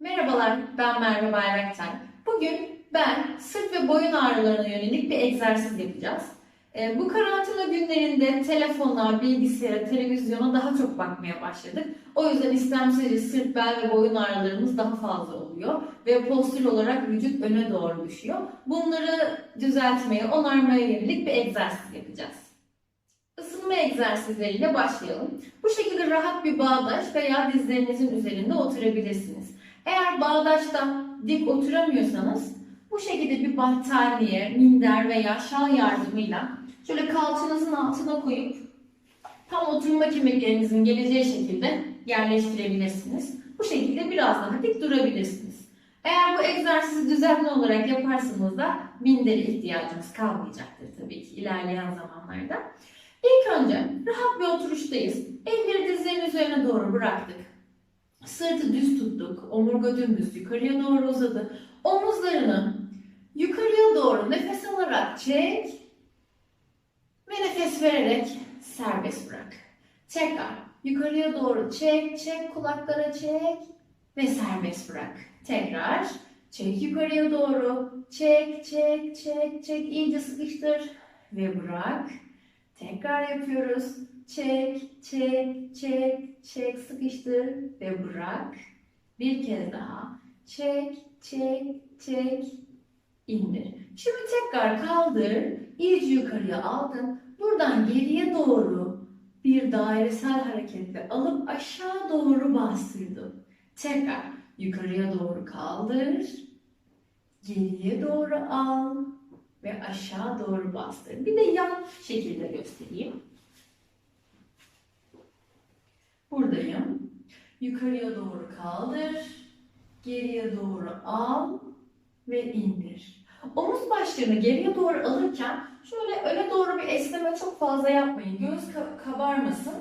Merhabalar, ben Merve Bayraktar. Bugün ben sırt ve boyun ağrılarına yönelik bir egzersiz yapacağız. Ee, Bu karantina günlerinde telefona, bilgisayara, televizyona daha çok bakmaya başladık. O yüzden istemsizce sırt, bel ve boyun ağrılarımız daha fazla oluyor. Ve postür olarak vücut öne doğru düşüyor. Bunları düzeltmeye, onarmaya yönelik bir egzersiz yapacağız. Isınma egzersizleriyle başlayalım. Bu şekilde rahat bir bağdaş veya dizlerinizin üzerinde oturabilirsiniz. Eğer bağdaşta dik oturamıyorsanız bu şekilde bir battaniye, minder veya şal yardımıyla şöyle kalçanızın altına koyup tam oturma kemiklerinizin geleceği şekilde yerleştirebilirsiniz. Bu şekilde biraz daha dik durabilirsiniz. Eğer bu egzersizi düzenli olarak yaparsanız da mindere ihtiyacınız kalmayacaktır tabii ki ilerleyen zamanlarda. İlk önce rahat bir oturuştayız. Elleri dizlerin üzerine doğru bıraktık. Sırtı düz tuttuk. Omurga dümdüz yukarıya doğru uzadı. Omuzlarını yukarıya doğru nefes alarak çek ve nefes vererek serbest bırak. Tekrar yukarıya doğru çek, çek kulaklara çek ve serbest bırak. Tekrar çek yukarıya doğru. Çek, çek, çek, çek. iyice sıkıştır ve bırak. Tekrar yapıyoruz. Çek, çek, çek, çek, sıkıştır ve bırak. Bir kez daha. Çek, çek, çek, indir. Şimdi tekrar kaldır. İyice yukarıya aldın. Buradan geriye doğru bir dairesel hareketle alıp aşağı doğru bastırdın. Tekrar yukarıya doğru kaldır. Geriye doğru al ve aşağı doğru bastır. Bir de yan şekilde göstereyim. Buradayım. Yukarıya doğru kaldır. Geriye doğru al ve indir. Omuz başlarını geriye doğru alırken şöyle öne doğru bir esneme çok fazla yapmayın. Göğüs ka- kabarmasın.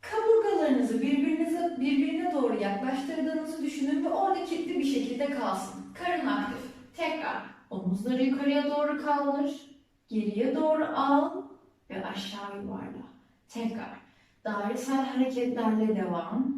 Kaburgalarınızı birbirinize birbirine doğru yaklaştırdığınızı düşünün ve orada kilitli bir şekilde kalsın. Karın aktif. Tekrar omuzları yukarıya doğru kaldır. Geriye doğru al ve aşağı yuvarla. Tekrar dairesel hareketlerle devam.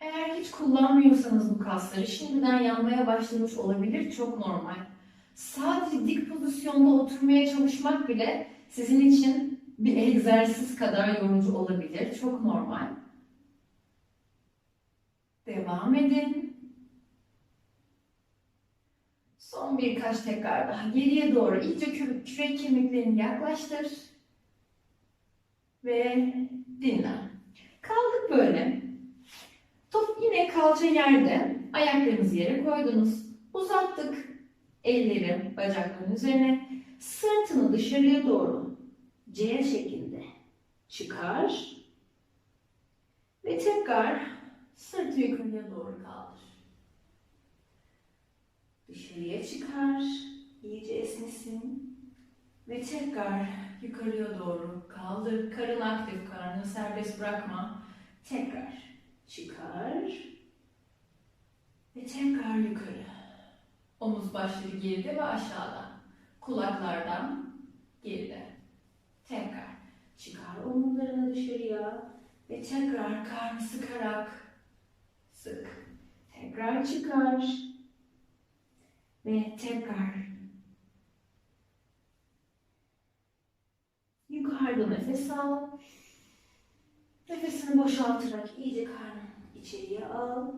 Eğer hiç kullanmıyorsanız bu kasları şimdiden yanmaya başlamış olabilir. Çok normal. Sadece dik pozisyonda oturmaya çalışmak bile sizin için bir egzersiz kadar yorucu olabilir. Çok normal. Devam edin. Son birkaç tekrar daha geriye doğru iyice kü- kürek kemiklerini yaklaştır. Ve dinlen. Kaldık böyle. Top yine kalça yerde. Ayaklarınızı yere koydunuz. Uzattık. Elleri bacakların üzerine. Sırtını dışarıya doğru C şeklinde çıkar. Ve tekrar sırtı yukarıya doğru kaldır. Dışarıya çıkar. iyice esnesin. Ve tekrar yukarıya doğru kaldır. Karın aktif, karnını serbest bırakma. Tekrar çıkar. Ve tekrar yukarı. Omuz başları geride ve aşağıda. Kulaklardan geride. Tekrar çıkar omuzlarını dışarıya. Ve tekrar karnı sıkarak sık. Tekrar çıkar. Ve tekrar yukarıda nefes al. Nefesini boşaltarak iyice karnını içeriye al.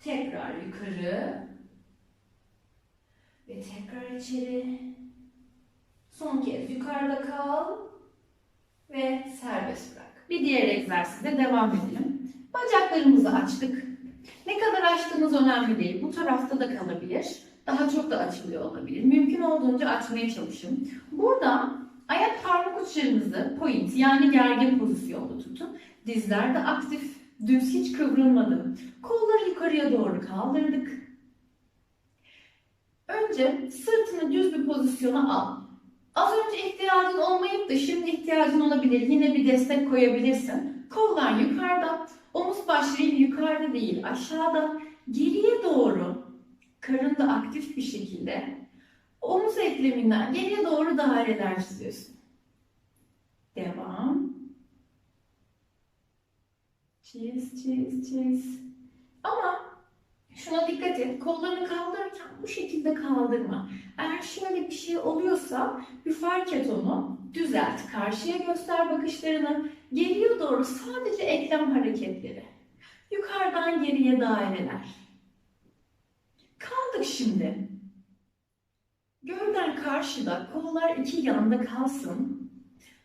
Tekrar yukarı. Ve tekrar içeri. Son kez yukarıda kal. Ve serbest bırak. Bir diğer egzersizle devam edelim. Bacaklarımızı açtık. Ne kadar açtığımız önemli değil. Bu tarafta da kalabilir. Daha çok da açılıyor olabilir. Mümkün olduğunca açmaya çalışın. Burada ayak parmak uçlarınızı point yani gergin pozisyonda tutun. Dizler de aktif, düz hiç kıvrılmadı. Kolları yukarıya doğru kaldırdık. Önce sırtını düz bir pozisyona al. Az önce ihtiyacın olmayıp da şimdi ihtiyacın olabilir. Yine bir destek koyabilirsin. Kollar yukarıda, omuz başları yukarıda değil aşağıda. Geriye karın da aktif bir şekilde Omuz ekleminden geriye doğru daireler çiziyorsun. Devam. Çiz, çiz, çiz. Ama şuna dikkat et. Kollarını kaldırırken bu şekilde kaldırma. Eğer şöyle bir şey oluyorsa bir fark et onu. Düzelt. Karşıya göster bakışlarını. Geriye doğru sadece eklem hareketleri. Yukarıdan geriye daireler. Kaldık şimdi. Gövden karşıda, kollar iki yanda kalsın.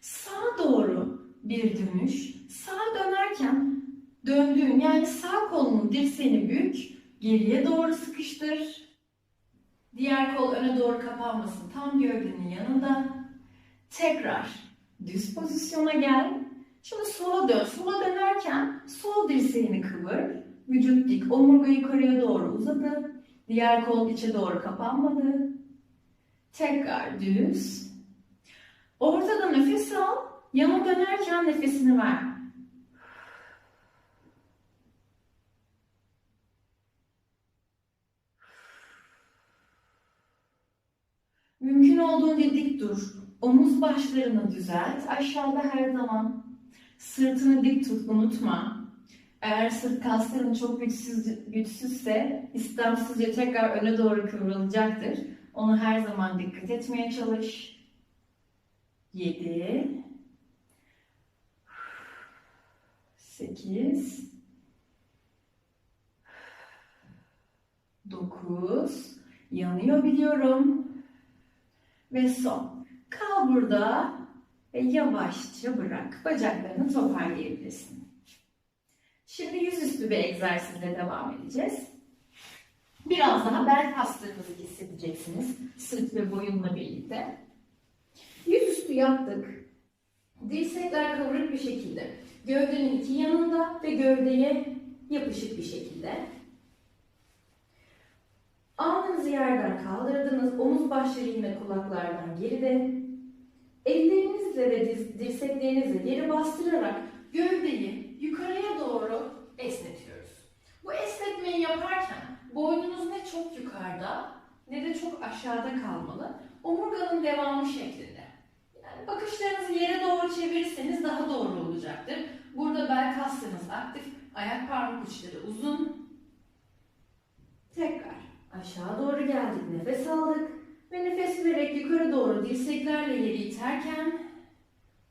Sağa doğru bir dönüş. Sağa dönerken döndüğün yani sağ kolunun dirseğini bük, geriye doğru sıkıştır. Diğer kol öne doğru kapanmasın. Tam gövdenin yanında. Tekrar düz pozisyona gel. Şimdi sola dön. Sola dönerken sol dirseğini kıvır. Vücut dik. Omurga yukarıya doğru uzadı. Diğer kol içe doğru kapanmadı. Tekrar düz. Ortada nefes al. Yana dönerken nefesini ver. Mümkün olduğunca dik dur. Omuz başlarını düzelt. Aşağıda her zaman. Sırtını dik tut, unutma. Eğer sırt kasların çok güçsüz, güçsüzse istemsizce tekrar öne doğru kıvrılacaktır. Onu her zaman dikkat etmeye çalış. 7 8 9 Yanıyor biliyorum. Ve son. Kal burada ve yavaşça bırak. Bacaklarını toparlayabilirsin. Şimdi yüzüstü bir egzersizle devam edeceğiz. Biraz daha bel kaslarınızı hissedeceksiniz. Sırt ve boyunla birlikte. Yüzüstü yaptık. Dirsekler kıvrık bir şekilde. Gövdenin iki yanında ve gövdeye yapışık bir şekilde. Alnınızı yerden kaldırdınız. Omuz başları yine kulaklardan geride. Ellerinizle ve dirseklerinizle yeri bastırarak gövdeyi yukarıya doğru esnetiyoruz. Bu esnetmeyi yaparken boynunuz ne çok yukarıda ne de çok aşağıda kalmalı. Omurganın devamı şeklinde. Yani bakışlarınızı yere doğru çevirirseniz daha doğru olacaktır. Burada bel kaslarınız aktif, ayak parmak uçları uzun. Tekrar aşağı doğru geldik, nefes aldık ve nefes vererek yukarı doğru dirseklerle yeri iterken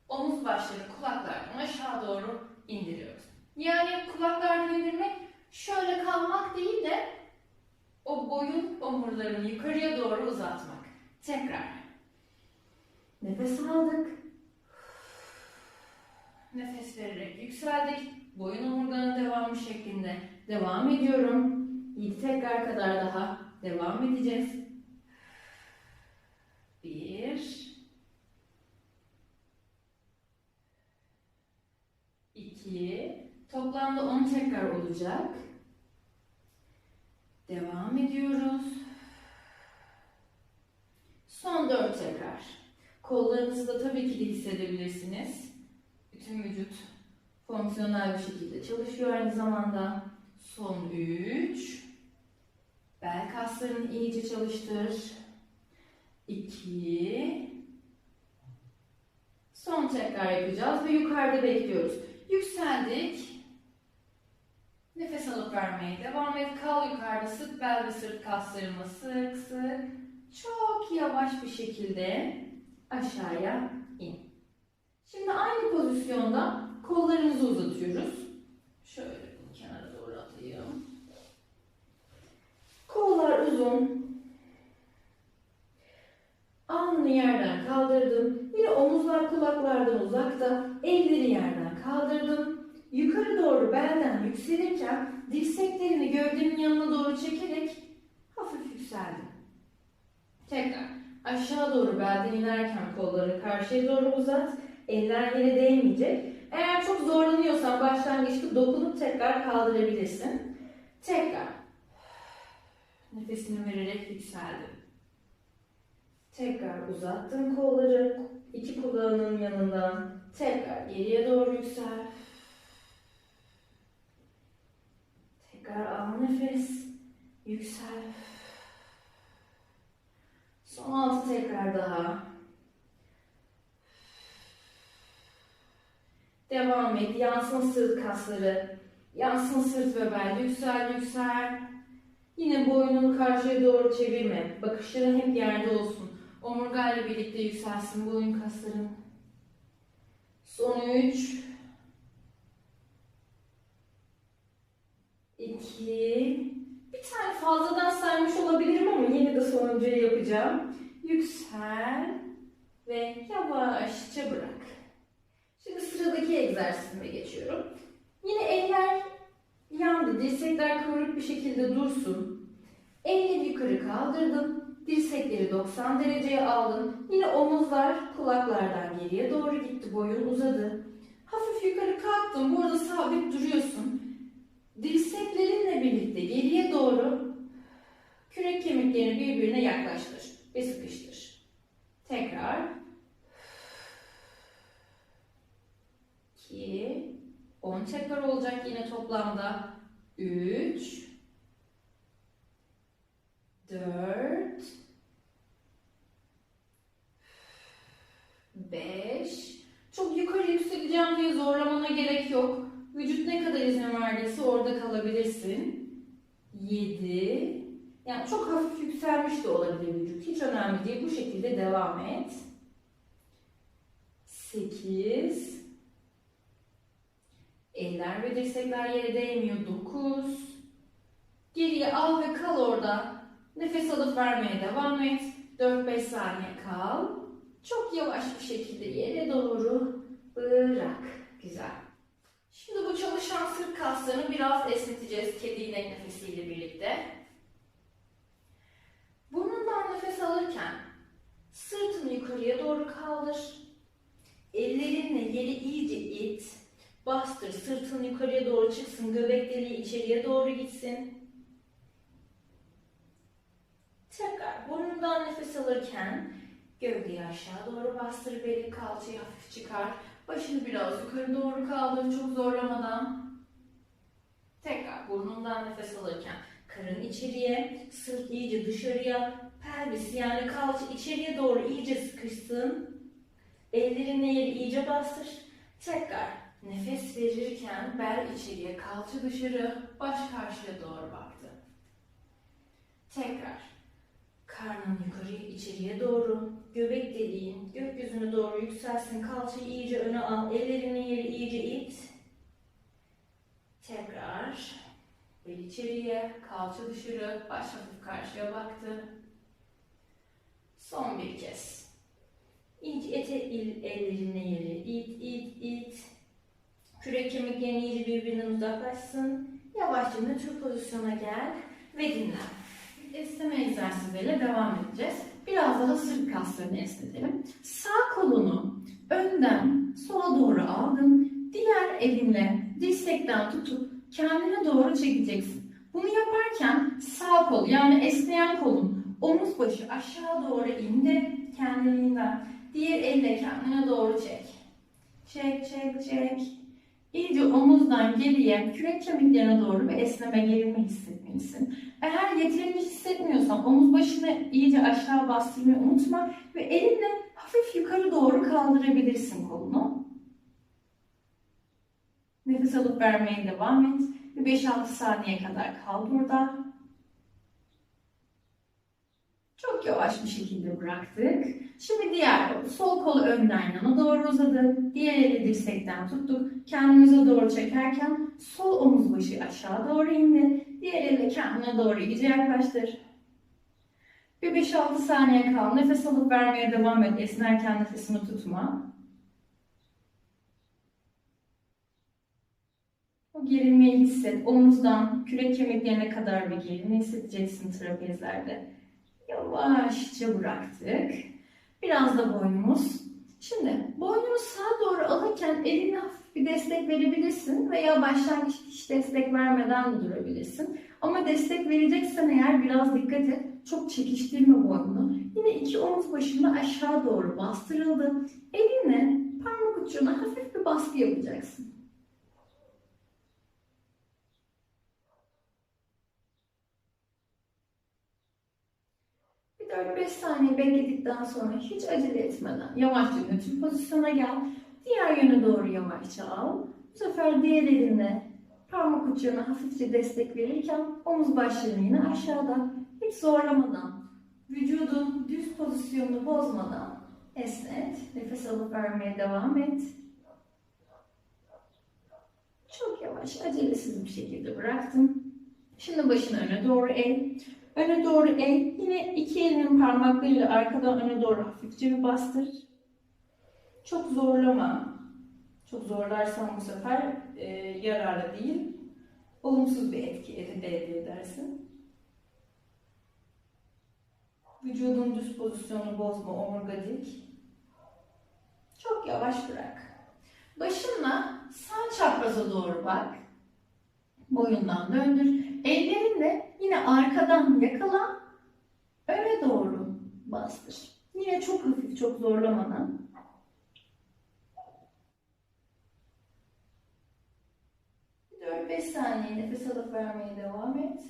omuz başları kulaklardan aşağı doğru indiriyoruz. Yani kulaklardan indirmek şöyle kalmak değil de o boyun omurlarını yukarıya doğru uzatmak. Tekrar. Nefes aldık. Nefes vererek yükseldik. Boyun omurganın devamı şeklinde devam ediyorum. 7 tekrar kadar daha devam edeceğiz. 2 Toplamda 10 tekrar olacak. Devam ediyoruz. Son 4 tekrar. Kollarınızı da tabii ki de hissedebilirsiniz. Bütün vücut fonksiyonel bir şekilde çalışıyor aynı zamanda. Son 3. Bel kaslarını iyice çalıştır. 2. Son tekrar yapacağız ve yukarıda bekliyoruz. Yükseldik. Nefes alıp vermeye devam et. Kal yukarıda. Sık bel ve sırt kaslarını sık sık. Çok yavaş bir şekilde aşağıya in. Şimdi aynı pozisyonda kollarımızı uzatıyoruz. Şöyle bunu kenara doğru atayım. Kollar uzun. Alnını yerden kaldırdım. Yine omuzlar kulaklardan uzakta. Kaldırdım. Yukarı doğru belden yükselirken dirseklerini gövdenin yanına doğru çekerek hafif yükseldim. Tekrar aşağı doğru belden inerken kolları karşıya doğru uzat. Eller yere değmeyecek. Eğer çok zorlanıyorsan başlangıçta dokunup tekrar kaldırabilirsin. Tekrar. Nefesini vererek yükseldim. Tekrar uzattım kolları. iki kulağının yanından. Tekrar geriye doğru yüksel. Tekrar al nefes. Yüksel. Son altı tekrar daha. Devam et. Yansın sırt kasları. Yansın sırt ve bel. Yüksel yüksel. Yine boynunu karşıya doğru çevirme. Bakışların hep yerde olsun. Omurgayla birlikte yükselsin boyun kasların. Son 3 2 Bir tane fazladan saymış olabilirim ama yine de sonuncuyu yapacağım. Yüksel ve yavaşça bırak. Şimdi sıradaki egzersizime geçiyorum. Yine eller yandı. Dirsekler kıvrık bir şekilde dursun. Elleri yukarı kaldırdım. Dirsekleri 90 dereceye aldım. Yine omuzlar kulaklardan geriye doğru gitti. Boyun uzadı. Hafif yukarı kalktım. Burada sabit duruyorsun. Dirseklerinle birlikte geriye doğru kürek kemiklerini birbirine yaklaştır ve sıkıştır. Tekrar. 2 10 tekrar olacak yine toplamda. 3 4 5 Çok yukarı yükseleceğim diye zorlamana gerek yok. Vücut ne kadar izin verdiyse orada kalabilirsin. 7 Yani çok hafif yükselmiş de olabilir vücut. Hiç önemli değil. Bu şekilde devam et. 8 Eller ve dirsekler yere değmiyor. 9 Geriye al ve kal orada. Nefes alıp vermeye devam et. 4-5 saniye kal. Çok yavaş bir şekilde yere doğru bırak. Güzel. Şimdi bu çalışan sırt kaslarını biraz esneteceğiz kedi inek nefesiyle birlikte. Burnundan nefes alırken sırtını yukarıya doğru kaldır. Ellerinle yeri iyice it. Bastır. Sırtın yukarıya doğru çıksın. Göbek deliği içeriye doğru gitsin. Tekrar burnundan nefes alırken gövdeyi aşağı doğru bastır. Beli kalçayı hafif çıkar. Başını biraz yukarı doğru kaldır çok zorlamadan. Tekrar burnundan nefes alırken karın içeriye, sırt iyice dışarıya, pelvis yani kalça içeriye doğru iyice sıkışsın. Ellerinle yeri iyice bastır. Tekrar nefes verirken bel içeriye, kalça dışarı, baş karşıya doğru baktı. Tekrar karnın yukarı içeriye doğru, göbek deliğin gökyüzüne doğru yükselsin. Kalçayı iyice öne al, ellerini yeri iyice it. Tekrar bel içeriye, kalça dışarı, baş hafif karşıya baktı. Son bir kez. İyice ete il, ellerine yeri it, it, it. Kürek kemiklerini iyice birbirinden uzaklaşsın. Yavaşça nötr pozisyona gel ve dinlen. Esneme egzersizleriyle devam edeceğiz. Biraz daha sırt kaslarını esnetelim. Sağ kolunu önden sola doğru aldın. Diğer elinle dirsekten tutup kendine doğru çekeceksin. Bunu yaparken sağ kol yani esneyen kolun omuz başı aşağı doğru indi kendiliğinden. Diğer elle kendine doğru çek. Çek, çek, çek. İyice omuzdan geriye kürek kemiklerine doğru ve esneme gerilme hissetmelisin. Eğer yeterince hissetmiyorsan omuz başını iyice aşağı bastırmayı unutma ve elinle hafif yukarı doğru kaldırabilirsin kolunu. Nefes alıp vermeye devam et. Ve 5-6 saniye kadar kal burada. Çok yavaş bir şekilde bıraktık. Şimdi diğer. Sol kolu önden yana doğru uzadı. Diğer eli dirsekten tuttuk. Kendimize doğru çekerken sol omuz başı aşağı doğru indi. Diğer elle kendine doğru iyice yaklaştır. Bir 5-6 saniye kal. Nefes alıp vermeye devam et. Esnerken nefesini tutma. O gerilmeyi hisset. Omuzdan kürek kemiklerine kadar bir gerilme hissedeceksin trapezlerde. Yavaşça bıraktık. Biraz da boynumuz. Şimdi boynunu sağa doğru alırken eline hafif bir destek verebilirsin veya başlangıçta hiç destek vermeden de durabilirsin. Ama destek vereceksen eğer biraz dikkat et. Çok çekiştirme boynunu. Yine iki omuz başını aşağı doğru bastırıldı. Elinle parmak ucuna hafif bir baskı yapacaksın. Bir 4-5 saniye bekledikten sonra hiç acele etmeden yavaşça nötr pozisyona gel. Diğer yöne doğru yavaşça al. Bu sefer diğer elinle parmak uçlarına hafifçe destek verirken omuz başlarını yine aşağıda hiç zorlamadan vücudun düz pozisyonunu bozmadan esnet. Nefes alıp vermeye devam et. Çok yavaş, acelesiz bir şekilde bıraktım. Şimdi başını öne doğru eğ. Öne doğru eğ. Yine iki elinin parmaklarıyla arkadan öne doğru hafifçe bir bastır. Çok zorlama. Çok zorlarsan bu sefer e, yararlı değil, olumsuz bir etki elde edersin. Vücudun düz pozisyonu bozma, omurga dik. Çok yavaş bırak. Başınla sağ çapraza doğru bak. Boyundan döndür. Ellerinle yine arkadan yakala. Öne doğru bastır. Yine çok hafif, çok zorlamadan. Bir 4-5 saniye nefes alıp vermeye devam et.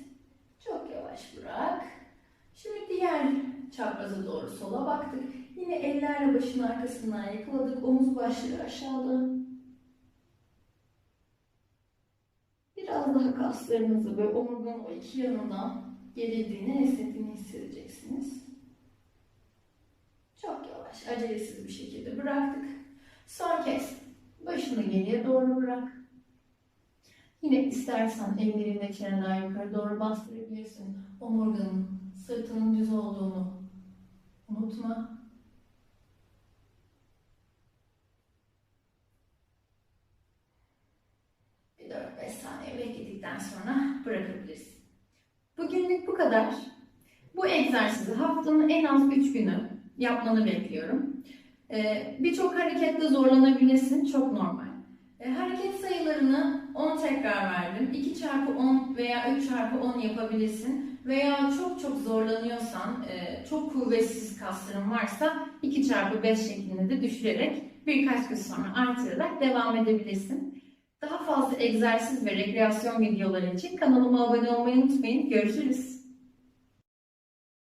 Çok yavaş bırak. Şimdi diğer çapraza doğru sola baktık. Yine ellerle başın arkasından yakaladık. Omuz başları aşağıda. Biraz daha kaslarınızı böyle omurganın o iki yanından gerildiğini, esnettiğini hissedeceksiniz. Çok yavaş, acelesiz bir şekilde bıraktık. Son kez başını geriye doğru bırak. Yine istersen ellerini çeneden yukarı doğru bastırabilirsin. Omurganın, sırtının düz olduğunu unutma. Bir 4-5 saniye bekledikten sonra bırakabilirsin. Bugünlük bu kadar. Bu egzersizi haftanın en az 3 günü yapmanı bekliyorum. Ee, Birçok harekette zorlanabilirsin, çok normal. Ee, hareket sayılarını 10 tekrar verdim. 2 çarpı 10 veya 3 çarpı 10 yapabilirsin. Veya çok çok zorlanıyorsan, e, çok kuvvetsiz kasların varsa 2 çarpı 5 şeklinde de düşürerek birkaç gün sonra artırarak devam edebilirsin. Daha fazla egzersiz ve rekreasyon videoları için kanalıma abone olmayı unutmayın. Görüşürüz.